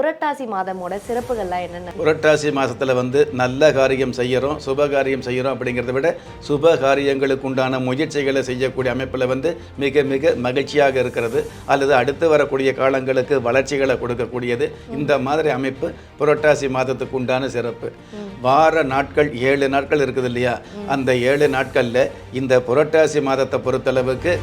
புரட்டாசி மாதமோட சிறப்புகள்லாம் என்னென்ன? புரட்டாசி மாதத்தில் வந்து நல்ல காரியம் செய்கிறோம் சுப காரியம் செய்கிறோம் அப்படிங்கிறத விட சுப காரியங்களுக்கு உண்டான முயற்சிகளை செய்யக்கூடிய அமைப்பில் வந்து மிக மிக மகிழ்ச்சியாக இருக்கிறது. அல்லது அடுத்து வரக்கூடிய காலங்களுக்கு வளர்ச்சிகளை கொடுக்கக்கூடியது. இந்த மாதிரி அமைப்பு புரட்டாசி மாதத்துக்கு உண்டான சிறப்பு. வார நாட்கள் ஏழு நாட்கள் இருக்குது இல்லையா? அந்த ஏழு நாட்களில் இந்த புரட்டாசி மாதத்தை பொறுத்தளவுக்கு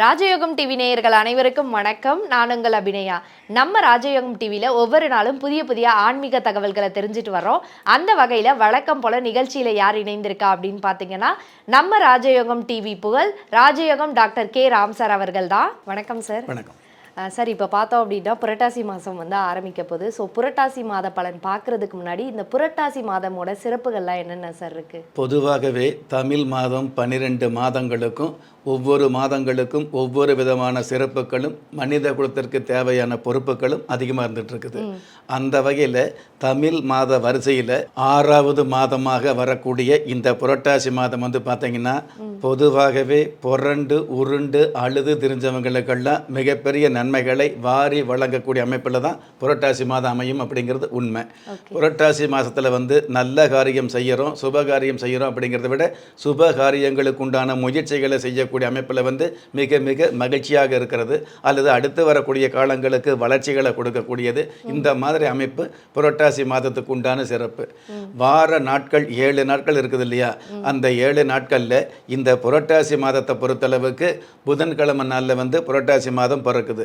ராஜயோகம் டிவி நேயர்கள் அனைவருக்கும் வணக்கம். நான் உங்கள் அபிநயா. நம்ம ராஜயோகம் டிவியில் ஒவ்வொரு நாளும் புதிய புதிய ஆன்மீக தகவல்களை தெரிஞ்சுட்டு வரோம் அந்த வகையில் வழக்கம் போல நிகழ்ச்சியில் யார் இணைந்திருக்கா அப்படின்னு பார்த்தீங்கன்னா நம்ம ராஜயோகம் டிவி புகழ் ராஜயோகம் டாக்டர் கே ராம் சார் அவர்கள் தான். வணக்கம் சார். வணக்கம். சார் இப்போ பார்த்தோம் அப்படின்னா புரட்டாசி மாதம் வந்து ஆரம்பிக்க போகுது. ஸோ புரட்டாசி மாத பலன் பார்க்கறதுக்கு முன்னாடி இந்த புரட்டாசி மாதமோட சிறப்புகள்லாம் என்னென்ன சார் இருக்கு? பொதுவாகவே தமிழ் மாதம் பன்னிரெண்டு மாதங்களுக்கும் ஒவ்வொரு மாதங்களுக்கும் ஒவ்வொரு விதமான சிறப்புகளும் மனித குலத்திற்கு தேவையான பொறுப்புகளும் அதிகமாக இருந்துட்டு இருக்குது அந்த வகையில் தமிழ் மாத வரிசையில் ஆறாவது மாதமாக வரக்கூடிய இந்த புரட்டாசி மாதம் வந்து பார்த்தீங்கன்னா பொதுவாகவே புரண்டு உருண்டு அழுது தெரிஞ்சவங்களுக்கெல்லாம் மிகப்பெரிய நன்மைகளை வாரி வழங்கக்கூடிய அமைப்பில் தான் புரட்டாசி மாதம் அமையும் அப்படிங்கிறது உண்மை. புரட்டாசி மாதத்தில் வந்து நல்ல காரியம் செய்கிறோம் சுப காரியம் செய்கிறோம் அப்படிங்கிறத விட சுப காரியங்களுக்கு உண்டான முயற்சிகளை செய்யக்கூடிய அமைப்பில் வந்து மிக மிக மகிழ்ச்சியாக இருக்கிறது. அல்லது அடுத்து வரக்கூடிய காலங்களுக்கு வளர்ச்சிகளை கொடுக்கக்கூடியது. இந்த மாதிரி அமைப்பு புரட்டாசி மாதத்துக்கு உண்டான சிறப்பு. வார நாட்கள் ஏழு நாட்கள் இருக்குது இல்லையா? அந்த ஏழு நாட்களில் இந்த புரட்டாசி மாதத்தை பொறுத்தளவுக்கு புதன்கிழமை நாளில் வந்து புரட்டாசி மாதம் பிறக்குது.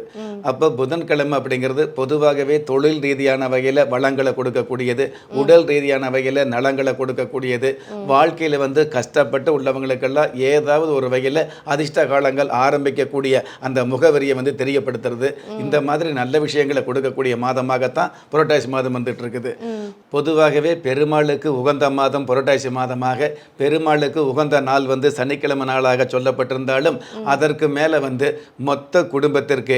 அப்போ புதன்கிழமை அப்படிங்கிறது பொதுவாகவே தொழில் ரீதியான வகையில் வளங்களை கொடுக்கக்கூடியது உடல் ரீதியான வகையில் நலங்களை கொடுக்கக்கூடியது. வாழ்க்கையில் வந்து கஷ்டப்பட்டு உள்ளவங்களுக்கெல்லாம் ஏதாவது ஒரு வகையில் அதிர்ஷ்ட காலங்கள் ஆரம்பிக்கக்கூடிய அந்த முகவரியை வந்து தெரியப்படுத்துறது. இந்த மாதிரி நல்ல விஷயங்களை கொடுக்கக்கூடிய மாதமாகத்தான் புரட்டாசி மாதம் வந்துட்டு இருக்குது பொதுவாகவே பெருமாளுக்கு உகந்த மாதம் புரட்டாசி மாதமாக. பெருமாளுக்கு உகந்த நாள் வந்து சனிக்கிழமை நாளாக சொல்லப்பட்டிருந்தாலும் அதற்கு மேலே வந்து மொத்த குடும்பத்திற்கு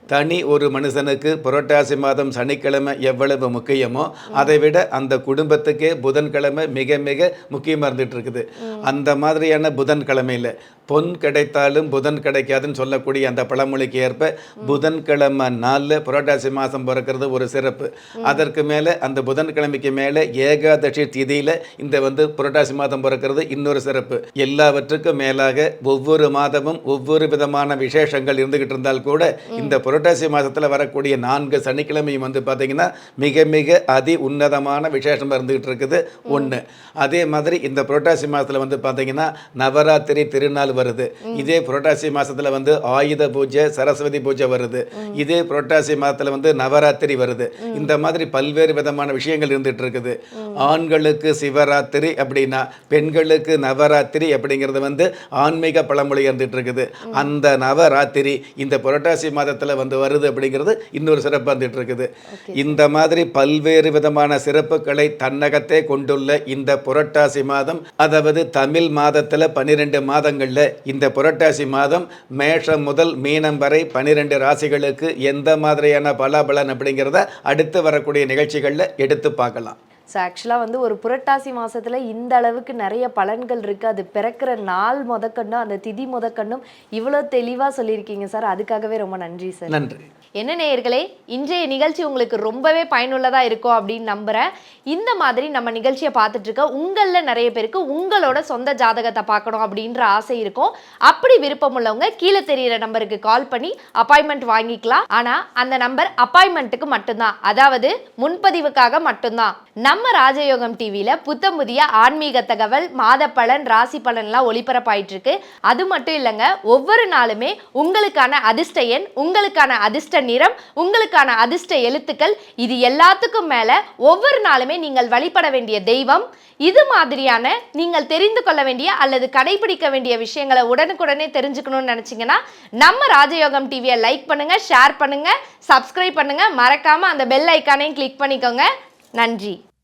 தனி ஒரு மனுஷனுக்கு புரட்டாசி மாதம் சனிக்கிழமை எவ்வளவு முக்கியமோ அதை விட அந்த குடும்பத்துக்கே புதன்கிழமை மிக மிக முக்கியமாக இருந்துட்டு இருக்குது அந்த மாதிரியான புதன்கிழமையில் பொன் கிடைத்தாலும் புதன் கிடைக்காதுன்னு சொல்லக்கூடிய அந்த பழமொழிக்கு ஏற்ப புதன்கிழமை நாளில் புரட்டாசி மாதம் பிறக்கிறது ஒரு சிறப்பு. அதற்கு மேலே அந்த புதன்கிழமைக்கு மேலே ஏகாதசி திதியில் இந்த வந்து புரட்டாசி மாதம் பிறக்கிறது இன்னொரு சிறப்பு. எல்லாவற்றுக்கும் மேலாக ஒவ்வொரு மாதமும் ஒவ்வொரு விதமான விசேஷங்கள் இருந்துகிட்டு இருந்தால் கூட இந்த புரட்டாசி மாதத்தில் வரக்கூடிய நான்கு சனிக்கிழமையும் வந்து பார்த்தீங்கன்னா மிக மிக அதி உன்னதமான விசேஷம் இருந்துகிட்டு இருக்குது. ஒன்று அதே மாதிரி இந்த புரட்டாசி மாதத்தில் வந்து பார்த்தீங்கன்னா நவராத்திரி திருநாள் வருது. இதே புரட்டாசி மாதத்தில் வந்து ஆயுத பூஜை சரஸ்வதி பூஜை வருது. இதே புரட்டாசி மாதத்தில் வந்து நவராத்திரி வருது. இந்த மாதிரி பல்வேறு விதமான விஷயங்கள் இருந்துட்டு இருக்குது. ஆண்களுக்கு சிவராத்திரி அப்படின்னா பெண்களுக்கு நவராத்திரி அப்படிங்கிறது வந்து ஆன்மீக பழமொழி இருந்துட்டு இருக்குது. அந்த நவராத்திரி இந்த புரட்டாசி மாதத்தில் வந்து வருது அப்படிங்கிறது இன்னொரு சிறப்பு வந்துட்டு இருக்குது இந்த மாதிரி பல்வேறு விதமான சிறப்புகளை தன்னகத்தே கொண்டுள்ள இந்த புரட்டாசி மாதம் அதாவது தமிழ் மாதத்தில் பன்னிரெண்டு மாதங்களில் இந்த புரட்டாசி மாதம் மேஷம் முதல் மீனம் வரை பன்னிரெண்டு ராசிகளுக்கு எந்த மாதிரியான பலாபலன் அப்படிங்கிறத அடுத்து வரக்கூடிய நிகழ்ச்சிகளில் எடுத்து பார்க்கலாம். ஸோ ஆக்சுவலாக வந்து ஒரு புரட்டாசி மாசத்துல இந்த அளவுக்கு நிறைய பலன்கள் இருக்கு. அது பிறக்கிற நாள் முதற்கண்டும் அந்த திதி முதற்கண்டும் இவ்வளோ தெளிவா சொல்லியிருக்கீங்க சார். அதுக்காகவே ரொம்ப நன்றி சார். நன்றி. என்ன நேயர்களே இன்றைய நிகழ்ச்சி உங்களுக்கு ரொம்பவே பயனுள்ளதாக இருக்கும் அப்படின்னு நம்புகிறேன் இந்த மாதிரி நம்ம நிகழ்ச்சியை பார்த்துட்டு இருக்க உங்களில் நிறைய பேருக்கு உங்களோட சொந்த ஜாதகத்தை பார்க்கணும் அப்படின்ற ஆசை இருக்கும். அப்படி விருப்பம் உள்ளவங்க கீழே தெரியிற நம்பருக்கு கால் பண்ணி அப்பாயின்மெண்ட் வாங்கிக்கலாம். ஆனால் அந்த நம்பர் அப்பாயின்மெண்ட்டுக்கு மட்டும்தான். அதாவது முன்பதிவுக்காக மட்டும்தான். நம்ம ராஜயோகம் டிவியில் புத்தம் புதிய ஆன்மீக தகவல் மாத பலன் ராசி பலன்லாம் ஒளிபரப்பாயிட்டு இருக்கு அது மட்டும் இல்லைங்க ஒவ்வொரு நாளுமே உங்களுக்கான அதிர்ஷ்ட எண் உங்களுக்கான அதிர்ஷ்ட நிறம் உங்களுக்கான அதிர்ஷ்ட எழுத்துக்கள் இது எல்லாத்துக்கும் மேல ஒவ்வொரு நாளுமே நீங்கள் வழிபட வேண்டிய தெய்வம். இது மாதிரியான நீங்கள் தெரிந்து கொள்ள வேண்டிய அல்லது கடைபிடிக்க வேண்டிய விஷயங்களை உடனுக்குடனே தெரிஞ்சுக்கணும்னு நினச்சிங்கன்னா நம்ம ராஜயோகம் டிவியை லைக் பண்ணுங்க ஷேர் பண்ணுங்க சப்ஸ்கிரைப் பண்ணுங்க. மறக்காம அந்த பெல் ஐக்கானையும் கிளிக் பண்ணிக்கோங்க. நன்றி.